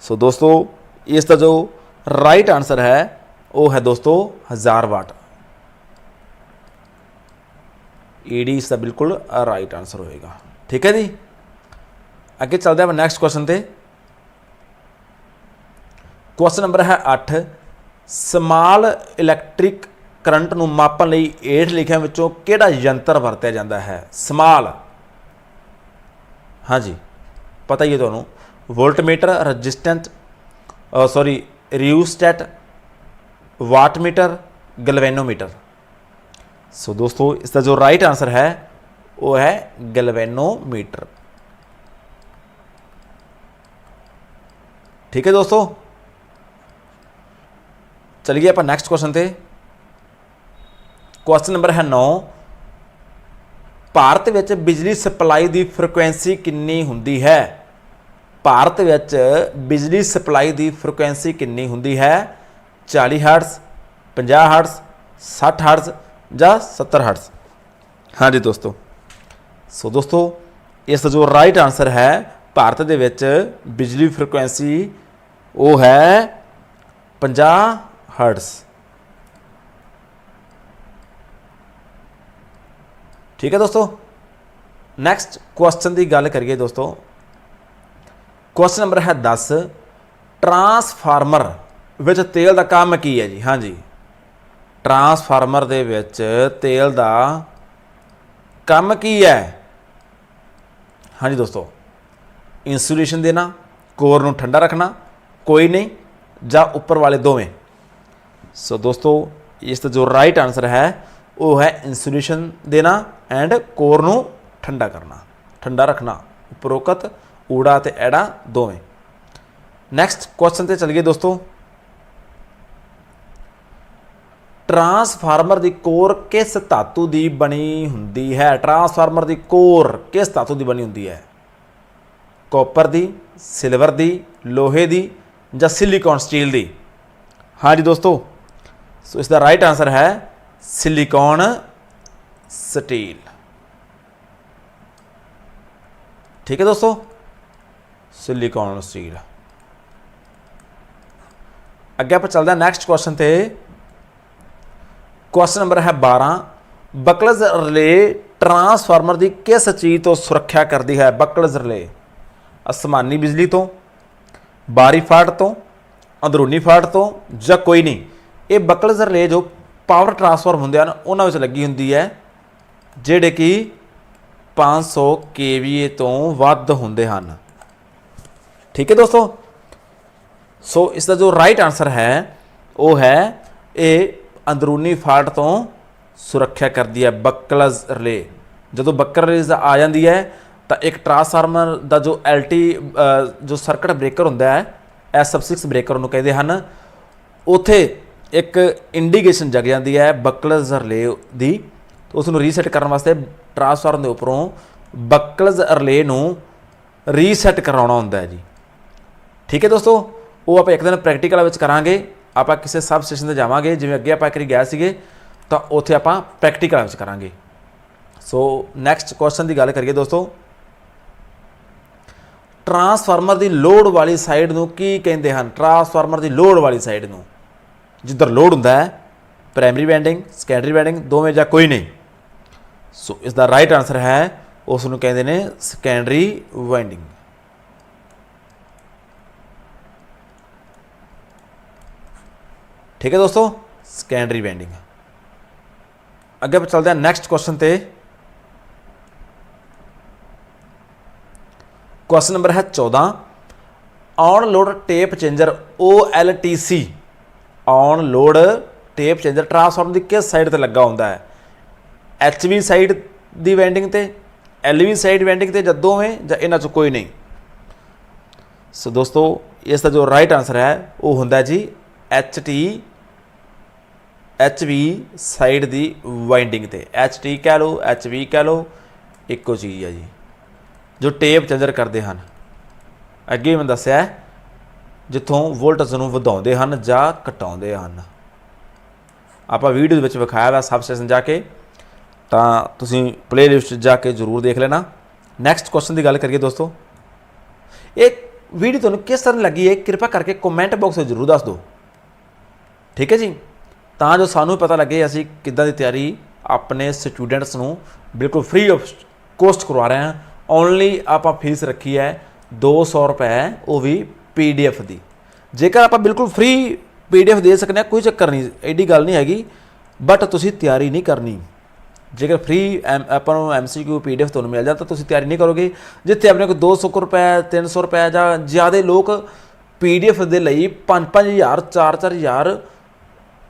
ਸੋ ਦੋਸਤੋ, ਇਸ ਦਾ ਜੋ ਰਾਈਟ ਆਨਸਰ ਹੈ, ਉਹ ਹੈ ਦੋਸਤੋ 1000 ਵਾਟ ਈਡੀ ਇਸ ਦਾ ਬਿਲਕੁਲ ਰਾਈਟ ਆਨਸਰ ਹੋਏਗਾ। ਠੀਕ ਹੈ ਜੀ? ਅੱਗੇ ਚੱਲਦੇ ਹਾਂ ਨੈਕਸਟ ਕੁਐਸਚਨ ਤੇ। ਕੁਐਸਚਨ ਨੰਬਰ ਹੈ 8 ਸਮਾਲ ਇਲੈਕਟ੍ਰਿਕ ਕਰੰਟ ਨੂੰ ਮਾਪਣ ਲਈ ਹੇਠ ਲਿਖਿਆਂ ਵਿੱਚੋਂ ਕਿਹੜਾ ਯੰਤਰ ਵਰਤਿਆ ਜਾਂਦਾ ਹੈ? ਸਮਾਲ। ਹਾਂਜੀ, ਪਤਾ ਹੀ ਹੈ ਤੁਹਾਨੂੰ। Voltmeter resistant sorry rheostat wattmeter galvanometer so ਦੋਸਤੋ ਇਸ ਦਾ ਜੋ ਰਾਈਟ ਆਨਸਰ ਹੈ ਉਹ ਹੈ ਗਲਵੈਨੋਮੀਟਰ ਠੀਕ ਹੈ ਦੋਸਤੋ ਚਲਿਏ ਆਪਾਂ ਨੈਕਸਟ ਕੁਐਸਚਨ ਤੇ ਕੁਐਸਚਨ ਨੰਬਰ ਹੈ 9 ਭਾਰਤ ਵਿੱਚ ਬਿਜਲੀ ਸਪਲਾਈ ਦੀ ਫ੍ਰੀਕੁਐਂਸੀ ਕਿੰਨੀ ਹੁੰਦੀ ਹੈ? ਭਾਰਤ ਵਿੱਚ ਬਿਜਲੀ ਸਪਲਾਈ ਦੀ ਫ੍ਰੀਕੁਐਂਸੀ ਕਿੰਨੀ ਹੁੰਦੀ ਹੈ? 40 ਹਰਟਜ਼ 50 ਹਰਟਜ਼ 60 ਹਰਟਜ਼ ਜਾਂ 70 ਹਰਟਜ਼ ਹਾਂਜੀ ਦੋਸਤੋ। ਸੋ ਦੋਸਤੋ, ਇਸ ਦਾ ਜੋ ਰਾਈਟ ਆਨਸਰ ਹੈ, ਭਾਰਤ ਦੇ ਵਿੱਚ ਬਿਜਲੀ ਫ੍ਰੀਕੁਐਂਸੀ ਉਹ ਹੈ 50 ਹਰਟਜ਼ ਠੀਕ ਹੈ ਦੋਸਤੋ? ਨੈਕਸਟ ਕੁਐਸਚਨ ਦੀ ਗੱਲ ਕਰੀਏ ਦੋਸਤੋ। ਕੁਐਸਚਨ ਨੰਬਰ ਹੈ 10 ਟਰਾਂਸਫਾਰਮਰ ਵਿੱਚ ਤੇਲ ਦਾ ਕੰਮ ਕੀ ਹੈ ਜੀ? ਹਾਂਜੀ ਟਰਾਂਸਫਾਰਮਰ ਦੇ ਵਿੱਚ ਤੇਲ ਦਾ ਕੰਮ ਕੀ ਹੈ? ਹਾਂਜੀ ਦੋਸਤੋ ਇਨਸੂਲੇਸ਼ਨ ਦੇਣਾ, ਕੋਰ ਨੂੰ ਠੰਡਾ ਰੱਖਣਾ, ਕੋਈ ਨਹੀਂ, ਜਾਂ ਉੱਪਰ ਵਾਲੇ ਦੋਵੇਂ। ਸੋ ਦੋਸਤੋ, ਇਸ ਦਾ ਜੋ ਰਾਈਟ ਆਨਸਰ ਹੈ, ਉਹ ਹੈ ਇਨਸੂਲੇਸ਼ਨ ਦੇਣਾ ਐਂਡ ਕੋਰ ਨੂੰ ਠੰਡਾ ਕਰਨਾ। ਠੰਡਾ ਰੱਖਣਾ, ਉਪਰੋਕਤ, ਊੜਾ ਤੇ ਐੜਾ ਦੋਵੇਂ। ਨੈਕਸਟ ਕੁਐਸਚਨ ਤੇ ਚਲੀਏ ਦੋਸਤੋ। ਟਰਾਂਸਫਾਰਮਰ ਦੀ ਕੋਰ ਕਿਸ ਧਾਤੂ ਦੀ ਬਣੀ ਹੁੰਦੀ ਹੈ? ਟਰਾਂਸਫਾਰਮਰ ਦੀ ਕੋਰ ਕਿਸ ਧਾਤੂ ਦੀ ਬਣੀ ਹੁੰਦੀ ਹੈ? ਕਾਪਰ ਦੀ, ਸਿਲਵਰ ਦੀ, ਲੋਹੇ ਦੀ ਜਾਂ ਸਿਲੀਕਨ ਸਟੀਲ ਦੀ? ਹਾਂਜੀ ਦੋਸਤੋ, ਸੋ ਇਸ ਦਾ ਰਾਈਟ ਆਨਸਰ ਹੈ ਸਿਲੀਕਨ ਸਟੀਲ। ਠੀਕ ਹੈ ਦੋਸਤੋ? Silicon steel. ਅੱਗੇ ਆਪਾਂ ਚੱਲਦੇ ਹਾਂ ਨੈਕਸਟ ਕੁਐਸਚਨ ਤੇ। ਕੁਐਸਚਨ ਨੰਬਰ ਹੈ 12 ਬਕਲਜ਼ ਰਿਲੇ ਟਰਾਂਸਫਾਰਮਰ ਦੀ ਕਿਸ ਚੀਜ਼ ਤੋਂ ਸੁਰੱਖਿਆ ਕਰਦੀ ਹੈ? ਬਕਲਜ਼ ਰਿਲੇ ਅਸਮਾਨੀ ਬਿਜਲੀ ਤੋਂ, ਬਾਰੀ ਫਾਟ ਤੋਂ, ਅੰਦਰੂਨੀ ਫਾਟ ਤੋਂ ਜਾਂ ਕੋਈ ਨਹੀਂ? ਇਹ ਬਕਲਜ਼ ਰਿਲੇ ਜੋ ਪਾਵਰ ਟਰਾਂਸਫਾਰਮ ਹੁੰਦੇ ਹਨ, ਉਹਨਾਂ ਵਿੱਚ ਲੱਗੀ ਹੁੰਦੀ ਹੈ, ਜਿਹੜੇ ਕਿ 500 kVA ਤੋਂ ਵੱਧ ਹੁੰਦੇ ਹਨ। ਠੀਕ ਹੈ ਦੋਸਤੋ? ਸੋ ਇਸ ਦਾ ਜੋ ਰਾਈਟ ਆਨਸਰ ਹੈ, ਉਹ ਹੈ ਇਹ ਅੰਦਰੂਨੀ ਫਾਲਟ ਤੋਂ ਸੁਰੱਖਿਆ ਕਰਦੀ ਹੈ ਬਕਲਜ਼ ਰਿਲੇ। ਜਦੋਂ ਬੱਕਰ ਰਿਲੇ ਆ ਜਾਂਦੀ ਹੈ, ਤਾਂ ਇੱਕ ਟਰਾਂਸਫਾਰਮਰ ਦਾ ਜੋ ਐਲਟੀ ਜੋ ਸਰਕਟ ਬ੍ਰੇਕਰ ਹੁੰਦਾ ਹੈ, ਐਸ ਸਬ 6 ਬ੍ਰੇਕਰ ਉਹਨੂੰ ਕਹਿੰਦੇ ਹਨ, ਉਥੇ ਇੱਕ ਇੰਡੀਕੇਸ਼ਨ ਜਗ ਜਾਂਦੀ ਹੈ ਬਕਲਜ਼ ਰਿਲੇ ਦੀ। ਉਸ ਨੂੰ ਰੀਸੈਟ ਕਰਨ ਵਾਸਤੇ ਟਰਾਂਸਫਾਰਮਰ ਦੇ ਉੱਪਰੋਂ ਬਕਲਜ਼ ਰਿਲੇ ਨੂੰ ਰੀਸੈਟ ਕਰਾਉਣਾ ਹੁੰਦਾ ਹੈ ਜੀ। ਠੀਕ ਹੈ ਦੋਸਤੋ, ਉਹ ਆਪਾਂ ਇੱਕ ਦਿਨ ਪ੍ਰੈਕਟੀਕਲ ਵਿੱਚ ਕਰਾਂਗੇ। ਆਪਾਂ ਕਿਸੇ ਸਬ ਸਟੇਸ਼ਨ ਤੇ ਜਾਵਾਂਗੇ, ਜਿਵੇਂ ਅੱਗੇ ਆਪਾਂ ਇੱਕ ਵਾਰੀ ਸੀਗੇ, ਤਾਂ ਉੱਥੇ ਆਪਾਂ ਪ੍ਰੈਕਟੀਕਲ ਵਿੱਚ ਕਰਾਂਗੇ। ਸੋ ਨੈਕਸਟ ਕੁਐਸਚਨ ਦੀ ਗੱਲ ਕਰੀਏ ਦੋਸਤੋ। ਟਰਾਂਸਫਾਰਮਰ ਦੀ ਲੋਡ ਵਾਲੀ ਸਾਈਡ ਨੂੰ ਕੀ ਕਹਿੰਦੇ ਹਨ? ਟਰਾਂਸਫਾਰਮਰ ਦੀ ਲੋਡ ਵਾਲੀ ਸਾਈਡ ਨੂੰ। ਜਿੱਧਰ ਲੋਡ ਹੁੰਦਾ ਹੈ ਪ੍ਰਾਇਮਰੀ ਵਾਈਂਡਿੰਗ ਸੈਕੰਡਰੀ ਵਾਈਂਡਿੰਗ ਦੋਵੇਂ ਜਾਂ ਕੋਈ ਨਹੀਂ। ਸੋ ਇਸ ਦਾ ਰਾਈਟ ਆਨਸਰ ਹੈ, ਉਸ ਨੂੰ ਕਹਿੰਦੇ ਨੇ ਸੈਕੰਡਰੀ ਵਾਈਂਡਿੰਗ ਠੀਕ ਹੈ ਦੋਸਤੋ? ਸੈਕੰਡਰੀ ਬੈਂਡਿੰਗ ਅੱਗੇ ਆਪਾਂ ਚੱਲਦੇ ਹਾਂ ਨੈਕਸਟ ਕੁਐਸਚਨ ਤੇ। ਕੁਐਸਚਨ ਨੰਬਰ ਹੈ 14 on load tap changer OLTC on load tap changer transformer ਦੀ ਕਿਸ ਸਾਈਡ ਤੇ ਲੱਗਾ ਹੁੰਦਾ ਹੈ? HV ਸਾਈਡ ਦੀ ਵੈਂਡਿੰਗ ਤੇ LV ਸਾਈਡ ਵੈਂਡਿੰਗ ਤੇ ਜਦੋਂ ਹੈ ਜਾਂ ਇਹਨਾਂ ਚੋਂ ਕੋਈ ਨਹੀਂ? ਸੋ ਦੋਸਤੋ, ਇਸ ਦਾ ਜੋ ਰਾਈਟ ਆਨਸਰ ਹੈ, ਉਹ ਹੁੰਦਾ ਹੈ ਜੀ HT HV ਸਾਈਡ ਦੀ ਵਾਈਂਡਿੰਗ ਤੇ। HT ਕਹਿ ਲਓ HV ਕਹਿ ਲਓ, ਇੱਕੋ ਚੀਜ਼ ਆ ਜੀ। ਜੋ ਟੇਪ ਚੰਜਰ ਕਰਦੇ ਹਨ। ਅੱਗੇ ਮੈਂ ਦੱਸਿਆ ਜਿੱਥੋਂ ਵੋਲਟੇਜ ਨੂੰ ਵਧਾਉਂਦੇ ਹਨ ਜਾਂ ਘਟਾਉਂਦੇ ਹਨ। ਆਪਾਂ ਵੀਡੀਓ ਦੇ ਵਿੱਚ ਵਿਖਾਇਆ ਹੋਇਆ ਸਬ ਸਟੇਸ਼ਨ ਜਾ ਕੇ। ਤਾਂ ਤੁਸੀਂ ਪਲੇਲਿਸਟ ਜਾ ਕੇ ਜ਼ਰੂਰ ਦੇਖ ਲੈਣਾ। ਨੈਕਸਟ ਕੁਐਸਚਨ ਦੀ ਗੱਲ ਕਰੀਏ ਦੋਸਤੋ। ਇਹ ਵੀਡੀਓ ਤੁਹਾਨੂੰ ਕਿਸ ਤਰ੍ਹਾਂ ਲੱਗੀ ਹੈ? ਕਿਰਪਾ ਕਰਕੇ ਕਮੈਂਟ ਬਾਕਸ ਵਿੱਚ ਜ਼ਰੂਰ ਦੱਸ ਦਿਓ। ਠੀਕ ਹੈ ਜੀ? ਤਾਂ ਜੋ ਸਾਨੂੰ ਪਤਾ ਲੱਗੇ ਅਸੀਂ ਕਿੱਦਾਂ ਦੀ ਤਿਆਰੀ ਆਪਣੇ ਸਟੂਡੈਂਟਸ ਨੂੰ ਬਿਲਕੁਲ ਫ੍ਰੀ ਆਫ ਕੋਸਟ ਕਰਵਾ ਰਹੇ ਹਾਂ। ਓਨਲੀ ਆਪਾਂ ਫੀਸ ਰੱਖੀ ਹੈ 200 ਰੁਪਏ ਉਹ ਵੀ ਪੀਡੀਐਫ ਦੀ। ਜੇਕਰ ਆਪਾਂ ਬਿਲਕੁਲ ਫ੍ਰੀ ਪੀਡੀਐਫ ਦੇ ਸਕਨੇ ਹਾਂ, ਕੋਈ ਚੱਕਰ ਨਹੀਂ, ਐਡੀ ਗੱਲ ਨਹੀਂ ਹੈਗੀ ਬਟ ਤੁਸੀਂ ਤਿਆਰੀ ਨਹੀਂ ਕਰਨੀ। ਜੇਕਰ ਫ੍ਰੀ ਆਪਾਂ ਨੂੰ ਐਮਸੀਕਿਊ ਪੀਡੀਐਫ ਤੁਹਾਨੂੰ ਮਿਲ ਜਾਂਦਾ ਤਾਂ ਤੁਸੀਂ ਤਿਆਰੀ ਨਹੀਂ ਕਰੋਗੇ। ਜਿੱਥੇ ਆਪਣੇ ਕੋਲ 200 ਕੁ ਰੁਪਏ 300 ਰੁਪਏ ਜਾਂ ਜ਼ਿਆਦਾ ਲੋਕ ਪੀਡੀਐਫ ਦੇ ਲਈ 5-5000 4-4000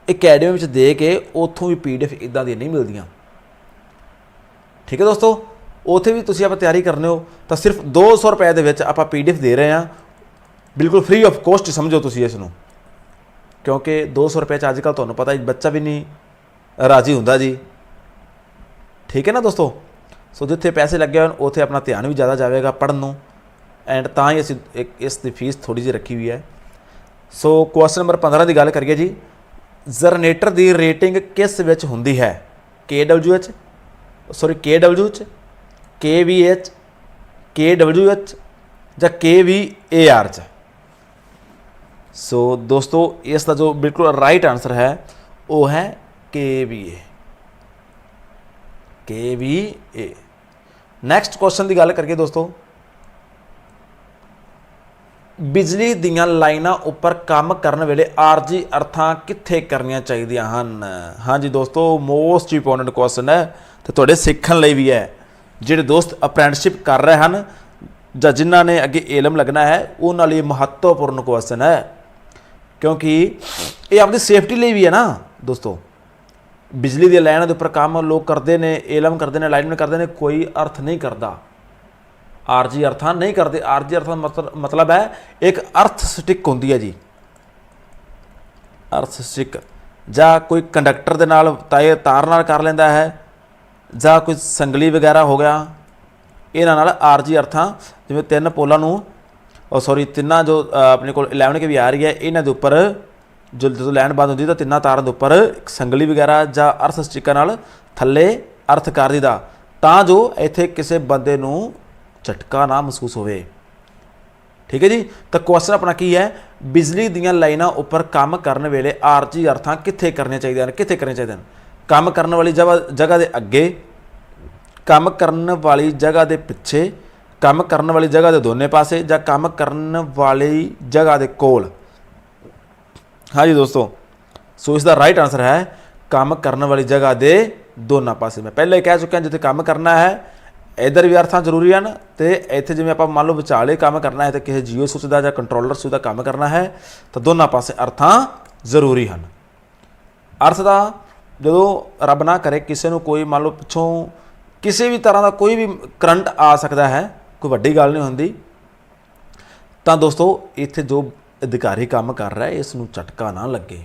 ਅਕੈਡਮੀ ਵਿੱਚ ਦੇ ਕੇ ਉੱਥੋਂ ਵੀ ਪੀਡੀਐਫ ਇਦਾਂ ਦੀਆਂ ਨਹੀਂ ਮਿਲਦੀਆਂ। ਠੀਕ ਹੈ ਦੋਸਤੋ? ਉੱਥੇ ਵੀ ਤੁਸੀਂ ਆਪਾਂ ਤਿਆਰੀ ਕਰਨੇ ਹੋ, ਤਾਂ ਸਿਰਫ 200 ਰੁਪਏ ਦੇ ਵਿੱਚ ਆਪਾਂ ਪੀਡੀਐਫ ਦੇ ਰਹੇ ਹਾਂ। ਬਿਲਕੁਲ ਫ੍ਰੀ ਆਫ ਕੋਸਟ ਸਮਝੋ ਤੁਸੀਂ ਇਸ ਨੂੰ। ਕਿਉਂਕਿ 200 ਰੁਪਏ ਚ ਅੱਜ ਕੱਲ ਤੁਹਾਨੂੰ ਪਤਾ ਹੀ ਬੱਚਾ ਵੀ ਨਹੀਂ, ਰਾਜੀ ਹੁੰਦਾ ਜੀ। ਠੀਕ ਹੈ ਨਾ ਦੋਸਤੋ? ਸੋ ਜਿੱਥੇ ਪੈਸੇ ਲੱਗੇ ਹੋਣ, ਉੱਥੇ ਆਪਣਾ ਧਿਆਨ ਵੀ ਜ਼ਿਆਦਾ ਜਾਵੇਗਾ ਪੜਨ ਨੂੰ। ਐਂਡ ਤਾਂ ਹੀ ਅਸੀਂ ਇਸ ਦੀ ਫੀਸ ਥੋੜੀ ਜਿਹੀ ਰੱਖੀ ਹੋਈ ਹੈ। ਸੋ ਕੁਐਸਚਨ ਨੰਬਰ 15 ਦੀ ਗੱਲ ਕਰੀਏ ਜੀ। ਜ਼ਰਨੇਟਰ ਦੀ ਰੇਟਿੰਗ ਕਿਸ ਵਿੱਚ ਹੁੰਦੀ ਹੈ? KW ਚ ਸੌਰੀ KW ਚ KVH KWH ਜਾਂ KVAR ਚ ਸੋ ਦੋਸਤੋ, ਇਸ ਦਾ ਜੋ ਬਿਲਕੁਲ ਰਾਈਟ ਆਨਸਰ ਹੈ, ਉਹ ਹੈ KVA KVA ਨੈਕਸਟ ਕੁਐਸਚਨ ਦੀ ਗੱਲ ਕਰੀਏ ਦੋਸਤੋ। ਬਿਜਲੀ ਦੀਆਂ ਲਾਈਨਾਂ ਉੱਪਰ ਕੰਮ ਕਰਨ ਵੇਲੇ ਆਰਜੀ ਅਰਥਾਂ ਕਿੱਥੇ ਕਰਨੀਆਂ ਚਾਹੀਦੀਆਂ ਹਨ? ਹਾਂਜੀ ਦੋਸਤੋ ਮੋਸਟ ਇੰਪੋਰਟੈਂਟ ਕੁਐਸਚਨ ਹੈ ਤੇ ਤੁਹਾਡੇ ਸਿੱਖਣ ਲਈ ਵੀ ਹੈ। ਜਿਹੜੇ ਦੋਸਤ ਅਪ੍ਰੈਂਟਿਸਸ਼ਿਪ ਕਰ ਰਹੇ ਹਨ ਜਾਂ ਜਿਨ੍ਹਾਂ ਨੇ ਅੱਗੇ ਏਲਮ ਲੱਗਣਾ ਹੈ, ਉਹਨਾਂ ਲਈ ਮਹੱਤਵਪੂਰਨ ਕੁਐਸਚਨ ਹੈ। ਕਿਉਂਕਿ ਇਹ ਆਪਣੀ ਸੇਫਟੀ ਲਈ ਵੀ ਹੈ ਨਾ ਦੋਸਤੋ। ਬਿਜਲੀ ਦੀਆਂ ਲਾਈਨਾਂ ਦੇ ਉੱਪਰ ਕੰਮ ਲੋਕ ਕਰਦੇ ਨੇ, ਏਲਮ ਕਰਦੇ ਨੇ ਲਾਈਨਮੈਨ ਕਰਦੇ ਨੇ, ਕੋਈ ਅਰਥ ਨਹੀਂ ਕਰਦਾ। ਆਰਜੀ ਅਰਥਾਂ ਨਹੀਂ ਕਰਦੇ। ਆਰਜੀ ਅਰਥਾਂ ਮਤਲਬ ਮਤਲਬ ਹੈ, ਇੱਕ ਅਰਥ ਸਟਿਕ ਹੁੰਦੀ ਹੈ ਜੀ। ਅਰਥ ਸਟਿਕ। ਜਾਂ ਕੋਈ ਕੰਡਕਟਰ ਦੇ ਨਾਲ ਤਾਏ ਤਾਰ ਨਾਲ ਕਰ ਲੈਂਦਾ ਹੈ, ਜਾਂ ਕੋਈ ਸੰਗਲੀ ਵਗੈਰਾ ਹੋ ਗਿਆ। ਇਹਨਾਂ ਨਾਲ ਆਰਜੀ ਅਰਥਾਂ, ਜਿਵੇਂ ਤਿੰਨ ਪੋਲਾਂ ਨੂੰ, ਉਹ ਸੌਰੀ ਤਿੰਨਾਂ ਜੋ ਆਪਣੇ ਕੋਲ 11 ਕੇ ਵੀ ਆ ਰਹੀ ਹੈ, ਇਹਨਾਂ ਦੇ ਉੱਪਰ ਜੋ ਜਦੋਂ ਲੈਣ ਬੰਦ ਹੁੰਦੀ ਤਾਂ ਤਿੰਨਾਂ ਤਾਰਾਂ ਦੇ ਉੱਪਰ ਸੰਗਲੀ ਵਗੈਰਾ ਜਾਂ ਅਰਥ ਸਟਿਕਾਂ ਨਾਲ ਥੱਲੇ ਅਰਥ ਕਰ ਦਿੱਤਾ ਤਾਂ ਜੋ ਇੱਥੇ ਕਿਸੇ ਬੰਦੇ ਨੂੰ ਝਟਕਾ ਨਾ ਮਹਿਸੂਸ ਹੋਵੇ। ਠੀਕ ਹੈ ਜੀ? ਤਾਂ ਕੁਐਸਚਨ ਆਪਣਾ ਕੀ ਹੈ? ਬਿਜਲੀ ਦੀਆਂ ਲਾਈਨਾਂ ਉੱਪਰ ਕੰਮ ਕਰਨ ਵੇਲੇ ਆਰਜੀ ਅਰਥਾਂ ਕਿੱਥੇ ਕਰਨੀਆਂ ਚਾਹੀਦੀਆਂ ਹਨ? ਕਿੱਥੇ ਕਰਨੀਆਂ ਚਾਹੀਦੀਆਂ ਹਨ? ਕੰਮ ਕਰਨ ਵਾਲੀ ਜਗ੍ਹਾ ਜਗ੍ਹਾ ਦੇ ਅੱਗੇ, ਕੰਮ ਕਰਨ ਵਾਲੀ ਜਗ੍ਹਾ ਦੇ ਪਿੱਛੇ, ਕੰਮ ਕਰਨ ਵਾਲੀ ਜਗ੍ਹਾ ਦੇ ਦੋਨੇ ਪਾਸੇ ਜਾਂ ਕੰਮ ਕਰਨ ਵਾਲੀ ਜਗ੍ਹਾ ਦੇ ਕੋਲ? ਹਾਂਜੀ ਦੋਸਤੋ, ਸੋ ਇਸ ਦਾ ਰਾਈਟ ਆਨਸਰ ਹੈ, ਕੰਮ ਕਰਨ ਵਾਲੀ ਜਗ੍ਹਾ ਦੇ ਦੋਨਾਂ ਪਾਸੇ। ਮੈਂ ਪਹਿਲਾਂ ਹੀ ਕਹਿ ਚੁੱਕਿਆ ਜਿੱਥੇ ਕੰਮ ਕਰਨਾ ਹੈ ਇਧਰ ਵੀ ਅਰਥਾਂ ਜ਼ਰੂਰੀ ਹਨ ਤੇ ਇੱਥੇ ਜਿਵੇਂ ਆਪਾਂ ਮੰਨ ਲਓ ਵਿਚਾਲੇ ਕੰਮ ਕਰਨਾ ਹੈ ਤੇ ਕਿਸੇ ਜੀਓ ਸੁਚ ਦਾ ਜਾਂ ਕੰਟਰੋਲਰ ਸੁਚ ਦਾ ਕੰਮ ਕਰਨਾ ਹੈ, ਤਾਂ ਦੋਨਾਂ ਪਾਸੇ ਅਰਥਾਂ ਜ਼ਰੂਰੀ ਹਨ। ਅਰਥ ਦਾ ਜਦੋਂ ਰੱਬ ਨਾ ਕਰੇ ਕਿਸੇ ਨੂੰ ਕੋਈ ਮੰਨ ਲਓ ਪਿੱਛੋਂ ਕਿਸੇ ਵੀ ਤਰ੍ਹਾਂ ਦਾ ਕੋਈ ਵੀ ਕਰੰਟ ਆ ਸਕਦਾ ਹੈ, ਕੋਈ ਵੱਡੀ ਗੱਲ ਨਹੀਂ ਹੁੰਦੀ, ਤਾਂ ਦੋਸਤੋ ਇੱਥੇ ਜੋ ਅਧਿਕਾਰੀ ਕੰਮ ਕਰ ਰਿਹਾ, ਇਸ ਨੂੰ ਝਟਕਾ ਨਾ ਲੱਗੇ।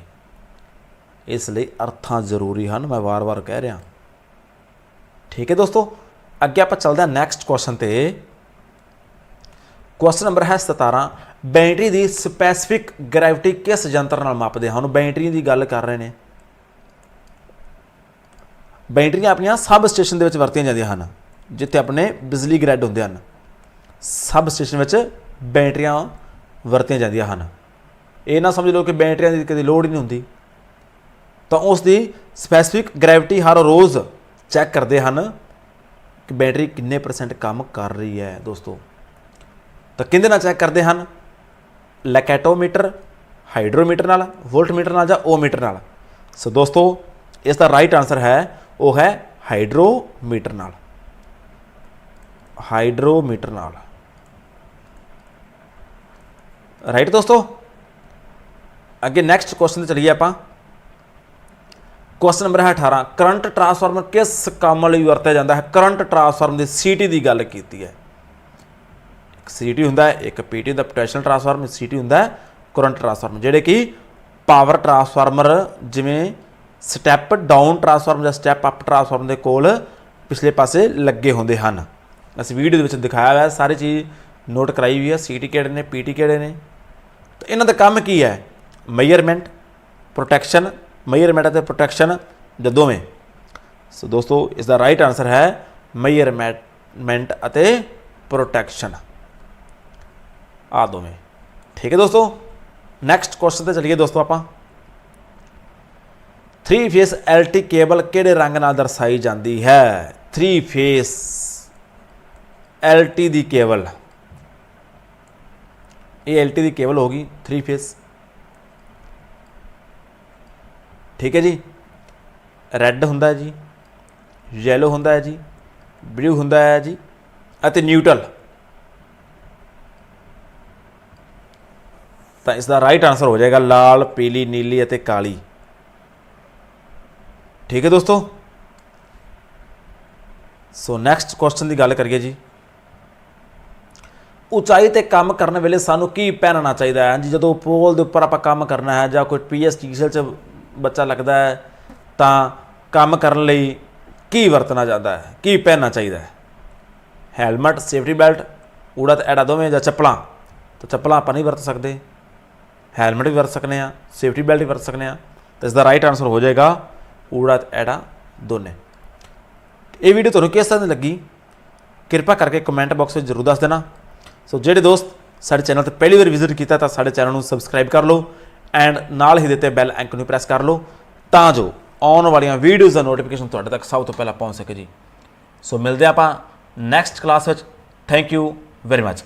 ਇਸ ਲਈ ਅਰਥਾਂ ਜ਼ਰੂਰੀ ਹਨ, ਮੈਂ ਵਾਰ-ਵਾਰ ਕਹਿ ਰਿਹਾ। ਠੀਕ ਹੈ ਦੋਸਤੋ? ਅੱਗੇ ਆਪਾਂ ਚੱਲਦੇ ਹਾਂ ਨੈਕਸਟ ਕੁਐਸਚਨ ਤੇ। ਕੁਐਸਚਨ ਨੰਬਰ ਹੈ 17 ਬੈਟਰੀ ਦੀ ਸਪੈਸੀਫਿਕ ਗ੍ਰੈਵਿਟੀ ਕਿਸ ਯੰਤਰ ਨਾਲ ਮਾਪਦੇ ਹਨ? ਬੈਟਰੀ ਦੀ ਗੱਲ ਕਰ ਰਹੇ ਨੇ। ਬੈਟਰੀਆਂ ਆਪਣੀਆਂ ਸਬ ਸਟੇਸ਼ਨ ਦੇ ਵਿੱਚ ਵਰਤੀਆਂ ਜਾਂਦੀਆਂ ਹਨ, ਜਿੱਥੇ ਆਪਣੇ ਬਿਜਲੀ ਗ੍ਰਿਡ ਹੁੰਦੇ ਹਨ। ਸਬ ਸਟੇਸ਼ਨ ਵਿੱਚ ਬੈਟਰੀਆਂ ਵਰਤੀਆਂ ਜਾਂਦੀਆਂ ਹਨ। ਇਹ ਨਾ ਸਮਝ ਲਓ ਕਿ ਬੈਟਰੀਆਂ ਦੀ ਕਦੇ ਲੋੜ ਹੀ ਨਹੀਂ ਹੁੰਦੀ। ਤਾਂ ਉਸ ਦੀ ਸਪੈਸੀਫਿਕ ਗ੍ਰੈਵਿਟੀ ਹਰ ਰੋਜ਼ ਚੈੱਕ ਕਰਦੇ ਹਨ। ਕਿ ਬੈਟਰੀ ਕਿੰਨੇ ਪਰਸੈਂਟ ਕੰਮ ਕਰ ਰਹੀ ਹੈ ਦੋਸਤੋ? ਤਾਂ ਕਿਹਦੇ ਨਾਲ ਚੈੱਕ ਕਰਦੇ ਹਨ? ਲੈਕੈਟੋਮੀਟਰ, ਹਾਈਡਰੋਮੀਟਰ ਨਾਲ, ਵੋਲਟਮੀਟਰ ਨਾਲ ਜਾਂ ਓਮੀਟਰ ਨਾਲ? ਸੋ ਦੋਸਤੋ, ਇਸ ਦਾ ਰਾਈਟ ਆਨਸਰ ਹੈ, ਉਹ ਹੈ ਹਾਈਡਰੋਮੀਟਰ ਨਾਲ। ਹਾਈਡਰੋਮੀਟਰ ਨਾਲ। ਰਾਈਟ ਦੋਸਤੋ? ਅੱਗੇ ਨੈਕਸਟ ਕੁਐਸਚਨ ਤੇ ਚਲੀਏ ਆਪਾਂ। ਕੁਐਸਚਨ ਨੰਬਰ ਹੈ 18 ਕਰੰਟ ਟਰਾਂਸਫਾਰਮਰ ਕਿਸ ਕੰਮ ਲਈ ਵਰਤਿਆ ਜਾਂਦਾ ਹੈ? ਕਰੰਟ ਟਰਾਂਸਫਾਰਮਰ ਦੀ ਸੀਟੀ ਦੀ ਗੱਲ ਕੀਤੀ ਹੈ। ਇੱਕ ਸੀਟੀ ਹੁੰਦਾ ਹੈ, ਇੱਕ ਪੀਟੀ ਦਾ ਪੋਟੈਂਸ਼ੀਅਲ ਟਰਾਂਸਫਾਰਮਰ ਸੀਟੀ ਹੁੰਦਾ ਹੈ ਕਰੰਟ ਟਰਾਂਸਫਾਰਮਰ ਜਿਹੜੇ ਕਿ ਪਾਵਰ ਟਰਾਂਸਫਾਰਮਰ ਜਿਵੇਂ ਸਟੈਪ ਡਾਊਨ ਟਰਾਂਸਫਾਰਮਰ ਜਾਂ ਸਟੈਪ ਅਪ ਟਰਾਂਸਫਾਰਮਰ ਦੇ ਕੋਲ ਪਿਛਲੇ ਪਾਸੇ ਲੱਗੇ ਹੁੰਦੇ ਹਨ। ਅਸੀਂ ਵੀਡੀਓ ਦੇ ਵਿੱਚ ਦਿਖਾਇਆ ਹੋਇਆ ਸਾਰੀ ਚੀਜ਼ ਨੋਟ ਕਰਾਈ ਹੋਈ ਹੈ ਸੀਟੀ ਕਿਹੜੇ ਨੇ ਪੀਟੀ ਕਿਹੜੇ ਨੇ। ਤਾਂ ਇਹਨਾਂ ਦਾ ਕੰਮ ਕੀ ਹੈ? ਮੇਜਰਮੈਂਟ ਪ੍ਰੋਟੈਕਸ਼ਨ ਮੇਜਰਮੈਂਟ ਅਤੇ ਪ੍ਰੋਟੈਕਸ਼ਨ ਜਾਂ ਦੋਵੇਂ ਸੋ ਦੋਸਤੋ ਇਸ ਦਾ ਰਾਈਟ ਆਨਸਰ ਹੈ ਮੇਜਰਮੈਂਟ ਅਤੇ ਪ੍ਰੋਟੈਕਸ਼ਨ ਆ ਦੋਵੇਂ ਠੀਕ ਹੈ ਦੋਸਤੋ ਨੈਕਸਟ ਕੁਐਸਚਨ ਤੇ ਚਲੀਏ ਦੋਸਤੋ ਆਪਾਂ 3 ਫੇਸ LT ਕੇਬਲ ਕਿਹੜੇ ਰੰਗ ਨਾਲ ਦਰਸਾਈ ਜਾਂਦੀ ਹੈ 3 ਫੇਸ LT ਦੀ ਕੇਬਲ ਇਹ LT ਦੀ ਕੇਬਲ ਹੋਗੀ 3 ਫੇਸ ਠੀਕ ਹੈ ਜੀ? ਰੈੱਡ ਹੁੰਦਾ ਜੀ ਯੈਲੋ ਹੁੰਦਾ ਹੈ ਜੀ ਬਲੂ ਹੁੰਦਾ ਹੈ ਜੀ ਅਤੇ ਨਿਊਟਰਲ ਤਾਂ ਇਸ ਦਾ ਰਾਈਟ ਆਨਸਰ ਹੋ ਜਾਏਗਾ ਲਾਲ, ਪੀਲੀ, ਨੀਲੀ ਅਤੇ ਕਾਲੀ। ਠੀਕ ਹੈ ਦੋਸਤੋ? ਸੋ ਨੈਕਸਟ ਕੁਐਸਚਨ ਦੀ ਗੱਲ ਕਰੀਏ ਜੀ। ਉਚਾਈ ਤੇ ਕੰਮ ਕਰਨ ਵੇਲੇ ਸਾਨੂੰ ਕੀ ਪਹਿਨਣਾ ਚਾਹੀਦਾ ਹੈ? ਜੀ ਜਦੋਂ ਪੋਲ ਦੇ ਉੱਪਰ ਆਪਾਂ ਕੰਮ ਕਰਨਾ ਹੈ ਜਾਂ ਕੋਈ ਪੀਐਸ ਟੀਸਲ ਚ ਬੱਚਾ ਲੱਗਦਾ ਹੈ, ਤਾਂ ਕੰਮ ਕਰਨ ਲਈ ਕੀ ਵਰਤਣਾ ਜਾਂਦਾ ਹੈ, ਕੀ ਪਹਿਨਣਾ ਚਾਹੀਦਾ ਹੈ? ਹੈਲਮਟ, ਸੇਫਟੀ ਬੈਲਟ, ਊੜਾ ਤੇ ਐੜਾ ਦੋਵੇਂ ਜਾਂ ਚੱਪਲਾਂ? ਤਾਂ ਚੱਪਲਾਂ ਆਪਾਂ ਨਹੀਂ ਵਰਤ ਸਕਦੇ। ਹੈਲਮਟ ਵੀ ਵਰਤ ਸਕਨੇ ਆ ਸੇਫਟੀ ਬੈਲਟ ਵੀ ਵਰਤ ਸਕਨੇ ਆ ਤਾਂ ਇਸ ਦਾ ਰਾਈਟ ਆਨਸਰ ਹੋ ਜਾਏਗਾ ਊੜਾ ਤੇ ਐੜਾ ਦੋਨੇ। ਇਹ ਵੀਡੀਓ ਤੁਹਾਨੂੰ ਕਿਸ ਤਰ੍ਹਾਂ ਦੀ ਲੱਗੀ? ਕਿਰਪਾ ਕਰਕੇ ਕਮੈਂਟ ਬਾਕਸ ਵਿੱਚ ਜ਼ਰੂਰ ਦੱਸ ਦੇਣਾ। ਸੋ ਜਿਹੜੇ ਦੋਸਤ ਸਾਡੇ ਚੈਨਲ ਤੇ ਪਹਿਲੀ ਵਾਰ ਵਿਜ਼ਿਟ ਕੀਤਾ ਤਾਂ ਸਾਡੇ ਚੈਨਲ ਨੂੰ ਸਬਸਕ੍ਰਾਈਬ ਕਰ ਲਓ। ਐਂਡ ਨਾਲ ਹੀ ਦਿੱਤੇ ਬੈਲ ਆਈਕਨ ਨੂੰ ਪ੍ਰੈਸ ਕਰ ਲਓ। ਤਾਂ ਜੋ ਆਉਣ ਵਾਲੀਆਂ ਵੀਡੀਓਜ਼ ਦਾ ਨੋਟੀਫਿਕੇਸ਼ਨ ਤੁਹਾਡੇ ਤੱਕ ਸਭ ਤੋਂ ਪਹਿਲਾਂ ਪਹੁੰਚ ਸਕੇ ਜੀ। ਸੋ ਮਿਲਦੇ ਹਾਂ ਆਪਾਂ ਨੈਕਸਟ ਕਲਾਸ ਵਿੱਚ। Thank you very much